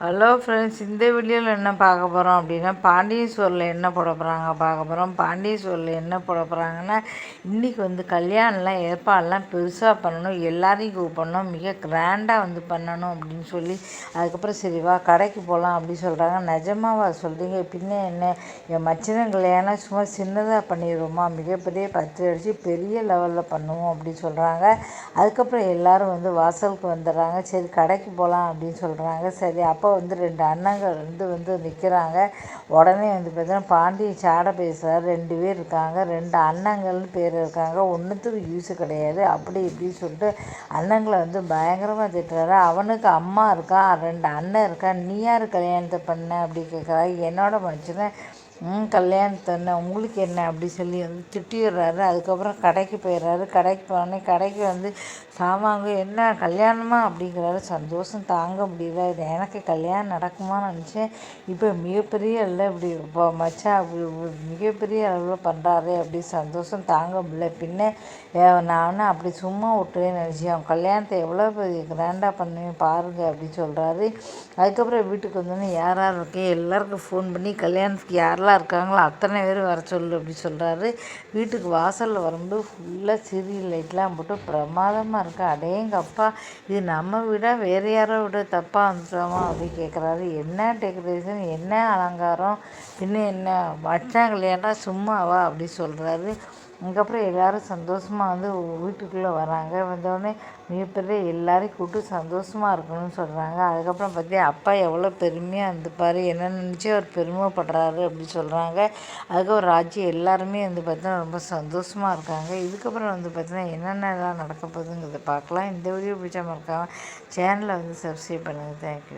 Hello friends இந்த வீடியோவில் என்ன பார்க்க போகிறோம் அப்படின்னா பாண்டியேஸ்வரில் என்ன போட போகிறாங்க பார்க்க போகிறோம் பாண்டியேஸ்வரில் என்ன போட போகிறாங்கன்னா இன்றைக்கி வந்து கல்யாணம்லாம் ஏற்பாடெல்லாம் பெருசாக பண்ணணும். எல்லாரையும் கூப்பிடணும். மிக கிராண்டாக வந்து பண்ணணும் அப்படின்னு சொல்லி அதுக்கப்புறம் சரி வா கடைக்கு போகலாம் அப்படின்னு சொல்கிறாங்க நிஜமாவா சொல்கிறீங்க பின்ன என்ன? என் மச்சினன் கல்யாணம் சும்மா சின்னதாக பண்ணிடுவோமா? மிகப்பெரிய பத்து அடித்து பெரிய லெவலில் பண்ணுவோம் அப்படின்னு சொல்கிறாங்க அதுக்கப்புறம் எல்லோரும் வந்து வாசலுக்கு வந்துடுறாங்க. சரி கடைக்கு போகலாம் அப்படின்னு சொல்கிறாங்க சரி அப்போ அப்போ வந்து ரெண்டு அண்ணங்கள் வந்து வந்து நிற்கிறாங்க உடனே வந்து பார்த்தீங்கன்னா பாண்டியன் சாட பேசுகிறார் ரெண்டு பேர் இருக்காங்க. ரெண்டு அண்ணங்கள்னு பேர் இருக்காங்க. ஒன்றுத்துக்கு யூஸு கிடையாது. அப்படி இப்படி சொல்லிட்டு அண்ணங்களை வந்து பயங்கரமாக திட்டுறாரு. அவனுக்கு அம்மா இருக்கா? ரெண்டு அண்ணன் இருக்கா? நீ யார் கல்யாணத்தை பண்ண? அப்படி கேட்குறாரு என்னோட மனுஷனை கல்யாணத்து என்ன உங்களுக்கு என்ன அப்படி சொல்லி வந்து திட்டிடுறாரு. அதுக்கப்புறம் கடைக்கு போயிடுறாரு. கடைக்கு போனோடனே கடைக்கு வந்து சாமாங்க என்ன? கல்யாணமா? அப்படிங்கிறாரு. சந்தோஷம் தாங்க முடியல. இது எனக்கு கல்யாணம் நடக்குமான்னு நினச்சேன். இப்போ மிகப்பெரிய இல்லை இப்படி இப்போ மச்சான் அப்படி மிகப்பெரிய அளவில் பண்ணுறாரு அப்படி சந்தோஷம் தாங்க முடியல. பின்ன நான் அப்படி சும்மா விட்டுறேன்னு நினச்சேன். அவன் கல்யாணத்தை எவ்வளோ கிராண்டாக பண்ணுவேன் பாருங்கள் அப்படின்னு சொல்கிறாரு அதுக்கப்புறம் வீட்டுக்கு வந்தோடனே யார் யார் எல்லாருக்கும் ஃபோன் பண்ணி கல்யாணத்துக்கு யாரெல்லாம் யாரெல்லாம் இருக்காங்களோ? அத்தனை பேர் வர சொல்லு அப்படி சொல்கிறாரு வீட்டுக்கு வாசலில் வரும்போது ஃபுல்லாக சீரியல் லைட்லாம் போட்டு பிரமாதமாக இருக்குது அடேங்கப்பா இது நம்ம விட? வேறு யாரோ விட? தப்பாக வந்துட்டோமா அப்படி கேட்குறாரு என்ன டெக்கரேஷன் என்ன அலங்காரம்? இன்னும் என்ன? மச்சான் கல்யாணம் சும்மாவா? அப்படி சொல்கிறாரு அதுக்கப்புறம் எல்லோரும் சந்தோஷமாக வந்து வீட்டுக்குள்ளே வராங்க. வந்தோடனே மிகப்பெரிய எல்லோரையும் கூப்பிட்டு சந்தோஷமாக இருக்கணும்னு சொல்கிறாங்க அதுக்கப்புறம் பார்த்தியா அப்பா எவ்வளோ பெருமையாக இருந்துப்பார் என்ன நினச்சி அவர் பெருமைப்படுறாரு அப்படி சொல்கிறாங்க அதுக்கப்புறம் ராஜி எல்லாருமே வந்து பார்த்தீங்கன்னா ரொம்ப சந்தோஷமாக இருக்காங்க. இதுக்கப்புறம் வந்து பார்த்தீங்கன்னா என்னென்னலாம் நடக்க போகுதுங்கிறத பார்க்கலாம். இந்த வீடியோ பிடிச்சா மறக்காமல் சேனலை வந்து சப்ஸ்கிரைப் பண்ணுங்கள் தேங்க்யூ